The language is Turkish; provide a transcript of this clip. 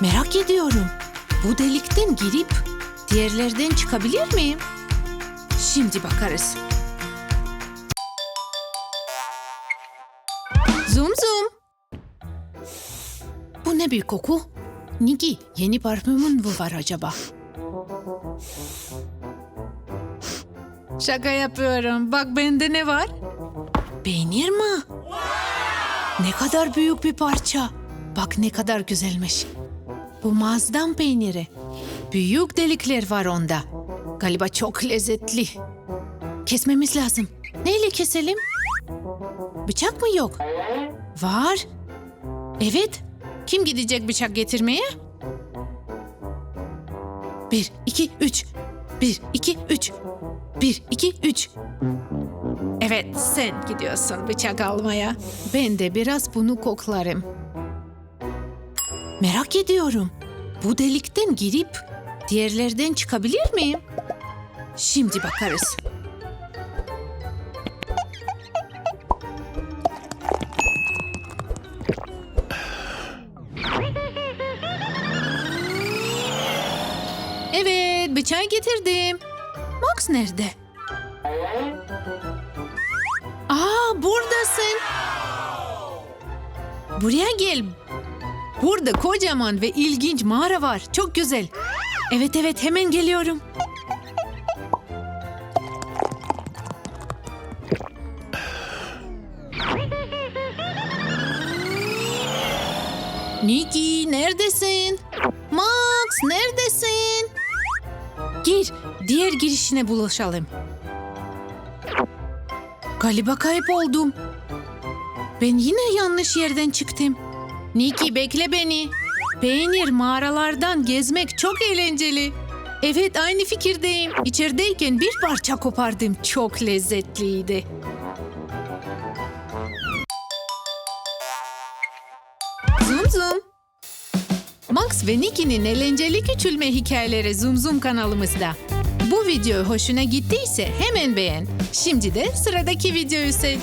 Merak ediyorum. Bu delikten girip diğerlerden çıkabilir miyim? Şimdi bakarız. Zoom zoom. Bu ne bir koku? Niki, yeni parfümün mü var acaba? Şaka yapıyorum. Bak bende ne var? Peynir mi? Ne kadar büyük bir parça. Bak ne kadar güzelmiş. Bu mazdan peyniri. Büyük delikler var onda. Galiba çok lezzetli. Kesmemiz lazım. Neyle keselim? Bıçak mı yok? Var. Evet. Kim gidecek bıçak getirmeye? Bir, iki, üç. Bir, iki, üç. Bir, iki, üç. Evet, sen gidiyorsun bıçak almaya. Ben de biraz bunu koklarım. Merak ediyorum. Bu delikten girip diğerlerden çıkabilir miyim? Şimdi bakarız. Evet, bıçağı getirdim. Max nerede? Aa, buradasın. Buraya gel. Burada kocaman ve ilginç mağara var. Çok güzel. Evet evet hemen geliyorum. Niki neredesin? Max neredesin? Gir, diğer girişine bulaşalım. Galiba kayıp oldum. Ben yine yanlış yerden çıktım. Niki bekle beni. Peynir mağaralardan gezmek çok eğlenceli. Evet aynı fikirdeyim. İçerideyken bir parça kopardım. Çok lezzetliydi. Zoom zoom. Max ve Nicky'nin eğlenceli küçülme hikayeleri Zoom Zoom kanalımızda. Bu video hoşuna gittiyse hemen beğen. Şimdi de sıradaki videoyu seç.